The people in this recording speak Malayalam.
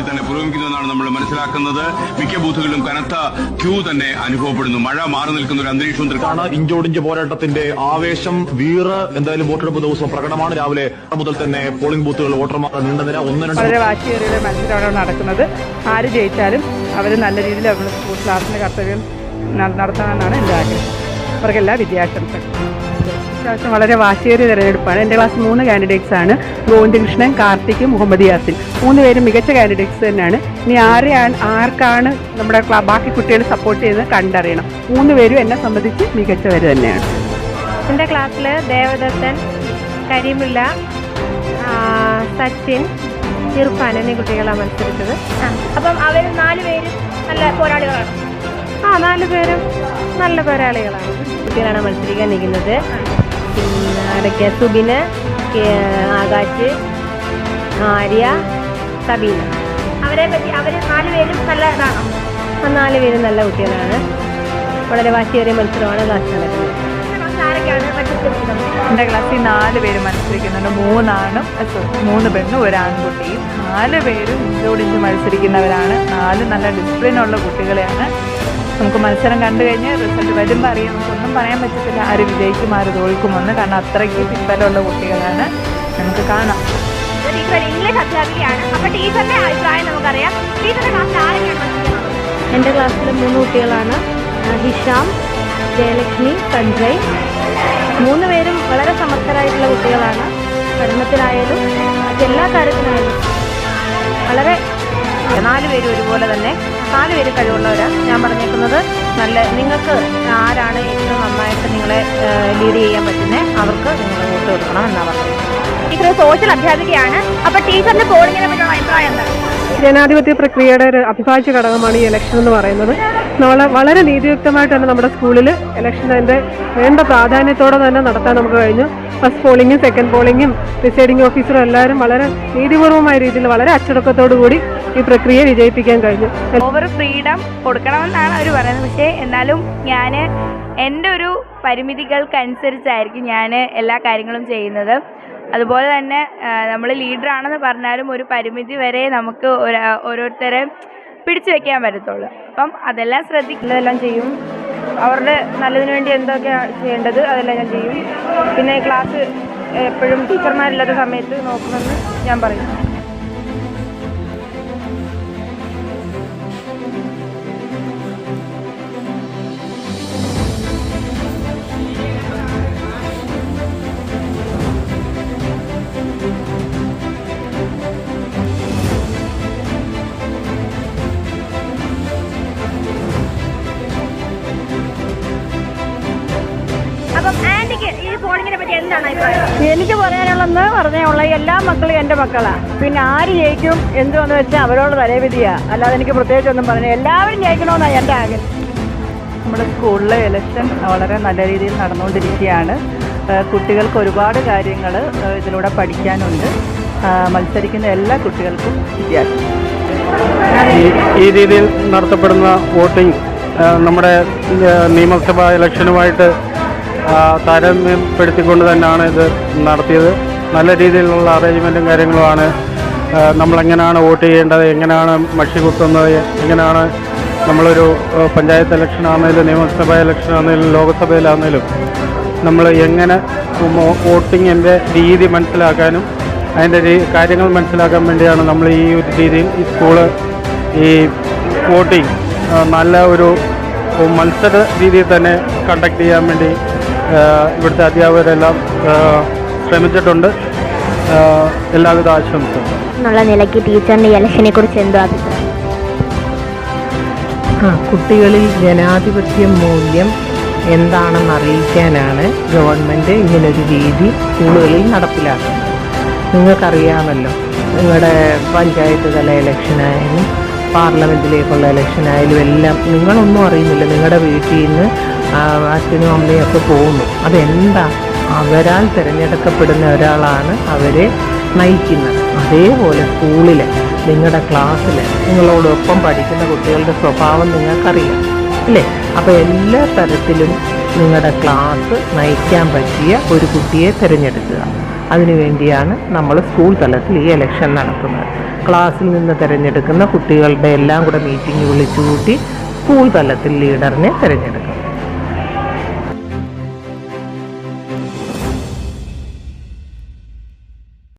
രീതിയിൽ തന്നെ പുരോഗമിക്കുന്നതെന്നാണ് നമ്മൾ മനസ്സിലാക്കുന്നത്. മിക്ക ബൂത്തുകളിലും കനത്ത ക്യൂ തന്നെ അനുഭവപ്പെടുന്നു. മഴ മാറി നിൽക്കുന്ന ഒരു അന്തരീക്ഷം തൃ- ാണ് ഇഞ്ചോടിഞ്ച് പോരാട്ടത്തിന്റെ ആവേശം. വീറ് എന്തായാലും വോട്ടെടുപ്പ് ദിവസം പ്രകടമാണ്. രാവിലെ മുതൽ തന്നെ പോളിംഗ് ബൂത്തുകൾ വോട്ടർമാർ നീണ്ട നിര ഒന്ന് രണ്ട് വളരെ വാശിയേറിയ മത്സരമാണ് നടക്കുന്നത്. ആര് ജയിച്ചാലും അവർ നല്ല രീതിയിൽ അവരുടെ സ്കൂൾ ക്ലാസ്സിന്റെ കർത്തവ്യം നടത്തണമെന്നാണ് എന്റെ ആഗ്രഹം. അവർക്കെല്ലാ വിദ്യാശംസകൾ ഇപ്രാവശ്യം വളരെ വാശിയേറിയ തെരഞ്ഞെടുപ്പാണ്. എന്റെ ക്ലാസ് മൂന്ന് കാൻഡിഡേറ്റ്സ് ആണ്. ഗോവിന്ദകൃഷ്ണൻ കാർത്തിക് മുഹമ്മദ് യാസിൻ. മൂന്ന് പേരും മികച്ച കാൻഡിഡേറ്റ്സ് തന്നെയാണ്. ഇനി ആരെയാണ് ആർക്കാണ് നമ്മുടെ ബാക്കി കുട്ടികൾ സപ്പോർട്ട് ചെയ്യുന്നത് കണ്ടറിയണം. മൂന്ന് പേരും എന്നെ സംബന്ധിച്ച് മികച്ചവർ തന്നെയാണ്. എന്റെ ക്ലാസ്സിൽ ദേവദത്തൻ കരിമുല്ല സച്ചിൻ ഇർഫാൻ എന്നീ കുട്ടികളാണ് മത്സരിച്ചത്. അപ്പം അവർ നാല് പേരും നല്ല പോരാളികളാണ്. ആ നാല് പേരും നല്ല പോരാളികളാണ്. കുട്ടികളാണ് മത്സരിക്കാൻ നിൽക്കുന്നത്. പിന്നെ ആരൊക്കെ സുബിന് കെ- ആകാശ് ആര്യ സബീന. അവരെ പറ്റി അവർ നാലുപേരും നല്ല ഇതാണ്. ആ നാല് പേരും നല്ല കുട്ടികളാണ്. വളരെ വാശിയേറിയ മത്സരമാണ് ക്ലാസ് നടക്കുന്നത് ആരൊക്കെയാണ് മത്സരിക്കുന്നത്? എന്റെ ക്ലാസ്സിൽ നാല് പേര് മത്സരിക്കുന്നുണ്ട്. മൂന്നാണും മൂന്ന് പെണ്ണും ഒരാൺകുട്ടിയും നാല് പേരും ഇഞ്ചോടിഞ്ച് മത്സരിക്കുന്നവരാണ്. നാല് നല്ല ഡിസിപ്ലിൻ ഉള്ള കുട്ടികളെയാണ്. നമുക്ക് മത്സരം കണ്ടു കഴിഞ്ഞ് റിസൾട്ട് വരുമ്പോൾ അറിയാം. നമുക്കൊന്നും പറയാൻ പറ്റത്തില്ല. ആര് വിജയിക്കും ആര് തോൽക്കുമെന്ന് കാരണം അത്രയ്ക്ക് പിൻബലമുള്ള കുട്ടികളാണ്. നമുക്ക് കാണാം. ടീച്ചർ ഇംഗ്ലീഷ് അധ്യാപികയാണ്. അപ്പൊ ടീച്ചറിന്റെ അഭിപ്രായം നമുക്കറിയാം. ടീച്ചറിന്റെ ക്ലാസ്സിൽ ആരൊക്കെയാണ് എന്റെ ക്ലാസ്സിൽ മൂന്ന് കുട്ടികളാണ്. ഹിഷാം ജയലക്ഷ്മി സഞ്ജയ്. മൂന്ന് പേരും വളരെ സമർത്ഥരായിട്ടുള്ള കുട്ടികളാണ്. പഠനത്തിലായാലും എല്ലാ കാര്യത്തിലായാലും വളരെ നാല് പേരും ഒരുപോലെ തന്നെ നാല് പേര് കഴിവുള്ളവരാണ് ഞാൻ പറഞ്ഞേക്കുന്നത് നല്ല നിങ്ങൾക്ക് ആരാണ് ഏറ്റവും നന്നായിട്ട് നിങ്ങളെ ലീഡ് ചെയ്യാൻ പറ്റുന്നത് അവർക്ക് നിങ്ങൾ വോട്ട് കൊടുക്കണം എന്നാണ് പറഞ്ഞത് ടീച്ചർ സോഷ്യൽ അധ്യാപികയാണ്. അപ്പൊ ടീച്ചറിന്റെ പോളിങ്ങിനെ പറ്റിയുള്ള അഭിപ്രായം എന്താണ് ജനാധിപത്യ പ്രക്രിയയുടെ ഒരു അഭിഭാജ്യ ഘടകമാണ് ഈ ഇലക്ഷൻ എന്ന് പറയുന്നത്. നമ്മൾ വളരെ നീതിയുക്തമായിട്ട് തന്നെ നമ്മുടെ സ്കൂളിൽ ഇലക്ഷൻ അതിന്റെ വേണ്ട പ്രാധാന്യത്തോടെ തന്നെ നടത്താൻ നമുക്ക് കഴിഞ്ഞു. ഫസ്റ്റ് പോളിങ്ങും സെക്കൻഡ് പോളിങ്ങും പ്രിസൈഡിംഗ് ഓഫീസറും എല്ലാവരും വളരെ നീതിപൂർവമായ രീതിയിൽ വളരെ അച്ചടക്കത്തോടു കൂടി ഈ പ്രക്രിയ വിജയിപ്പിക്കാൻ കഴിഞ്ഞു. ഓവർ ഫ്രീഡം കൊടുക്കണമെന്നാണ് അവർ പറയുന്നത്. പക്ഷേ എന്നാലും ഞാൻ എന്റെ ഒരു പരിമിതികൾക്കനുസരിച്ചായിരിക്കും ഞാൻ എല്ലാ കാര്യങ്ങളും ചെയ്യുന്നത്. അതുപോലെ തന്നെ നമ്മൾ ലീഡറാണെന്ന് പറഞ്ഞാലും ഒരു പരിമിതി വരെ നമുക്ക് ഓരോരുത്തരെ പിടിച്ചു വെക്കാൻ പറ്റത്തുള്ളൂ. അപ്പം അതെല്ലാം ശ്രദ്ധിക്കുന്നതെല്ലാം ചെയ്യും. അവരുടെ നല്ലതിന് വേണ്ടി എന്തൊക്കെയാണ് ചെയ്യേണ്ടത് അതെല്ലാം ഞാൻ ചെയ്യും. പിന്നെ ക്ലാസ് എപ്പോഴും ടീച്ചർമാരില്ലാത്ത സമയത്ത് നോക്കുമെന്ന് ഞാൻ പറയും. എനിക്ക് പറയാനുള്ളതെന്ന് പറഞ്ഞുള്ള എല്ലാ മക്കളും എന്റെ മക്കളാണ് പിന്നെ ആര് ജയിക്കും എന്തുവെന്ന് വെച്ചാൽ അവരോട് തലവിധിയാ അല്ലാതെ എനിക്ക് പ്രത്യേകിച്ചൊന്നും പറഞ്ഞു എല്ലാവരും ജയിക്കണമെന്നാണ് എന്റെ ആഗ്രഹം. നമ്മുടെ സ്കൂളിലെ ഇലക്ഷൻ വളരെ നല്ല രീതിയിൽ നടന്നുകൊണ്ടിരിക്കുകയാണ്. കുട്ടികൾക്ക് ഒരുപാട് കാര്യങ്ങൾ ഇതിലൂടെ പഠിക്കാനുണ്ട്. മത്സരിക്കുന്ന എല്ലാ കുട്ടികൾക്കും വിദ്യാഭ്യാസം. ഈ- രീതിയിൽ നടത്തപ്പെടുന്ന വോട്ടിംഗ് നമ്മുടെ നിയമസഭാ ഇലക്ഷനുമായിട്ട് താരതമ്യപ്പെടുത്തിക്കൊണ്ട് തന്നെയാണ് ഇത് നടത്തിയത്. നല്ല രീതിയിലുള്ള അറേഞ്ച്മെന്റും കാര്യങ്ങളുമാണ്. നമ്മളെങ്ങനെയാണ് വോട്ട് ചെയ്യേണ്ടത് എങ്ങനെയാണ് മഷി കുത്തുന്നത് എങ്ങനെയാണ് നമ്മളൊരു പഞ്ചായത്ത് ഇലക്ഷൻ ആണെങ്കിലും നിയമസഭാ ഇലക്ഷൻ ആണെങ്കിലും ലോകസഭയിലാണെങ്കിലും നമ്മൾ എങ്ങനെ വോട്ടിങ്ങിന്റെ രീതി മനസ്സിലാക്കാനും അതിന്റെ കാര്യങ്ങൾ മനസ്സിലാക്കാൻ വേണ്ടിയാണ് നമ്മൾ ഈ ഒരു രീതിയിൽ ഈ സ്കൂൾ ഈ വോട്ടിംഗ് നല്ല ഒരു മത്സര രീതിയിൽ തന്നെ കണ്ടക്ട് ചെയ്യാൻ വേണ്ടി ഇവിടുത്തെ അധ്യാപകരെല്ലാം ശ്രമിച്ചിട്ടുണ്ട്. എല്ലാവിധ ആശംസകളും. എന്നുള്ള നിലയ്ക്ക് ടീച്ചറിന്റെ ഇലക്ഷനെ കുറിച്ച് എന്തോ അഭിപ്രായം? ആ കുട്ടികളിൽ ജനാധിപത്യ മൂല്യം എന്താണെന്ന് അറിയിക്കാനാണ് ഗവൺമെന്റ് ഇങ്ങനൊരു രീതി സ്കൂളുകളിൽ നടപ്പിലാക്കുന്നത്. നിങ്ങൾക്കറിയാമല്ലോ നിങ്ങളുടെ പഞ്ചായത്ത് തല ഇലക്ഷനായാലും പാർലമെന്റിലേക്കുള്ള ഇലക്ഷനായാലും എല്ലാം നിങ്ങളൊന്നും അറിയുന്നില്ല. നിങ്ങളുടെ വീട്ടിൽ നിന്ന് അച്ഛനും അമ്മയും ഒക്കെ പോകുന്നു. അതെന്താ? അവരാൽ തിരഞ്ഞെടുക്കപ്പെടുന്ന ഒരാളാണ് അവരെ നയിക്കുന്നത്. അതേപോലെ സ്കൂളിൽ നിങ്ങളുടെ ക്ലാസ്സിൽ നിങ്ങളോടൊപ്പം പഠിക്കുന്ന കുട്ടികളുടെ സ്വഭാവം നിങ്ങൾക്കറിയാം. അല്ലേ? അപ്പോൾ എല്ലാ തരത്തിലും നിങ്ങളുടെ ക്ലാസ് നയിക്കാൻ പറ്റിയ ഒരു കുട്ടിയെ തിരഞ്ഞെടുക്കുക. അതിനുവേണ്ടിയാണ് നമ്മൾ സ്കൂൾ തലത്തിൽ ഈ ഇലക്ഷൻ നടത്തുന്നത്. ക്ലാസ്സിൽ നിന്ന് തിരഞ്ഞെടുക്കുന്ന കുട്ടികളുടെ എല്ലാം കൂടെ മീറ്റിംഗ് വിളിച്ചു കൂട്ടി സ്കൂൾ തലത്തിൽ ലീഡറിനെ തിരഞ്ഞെടുക്കും.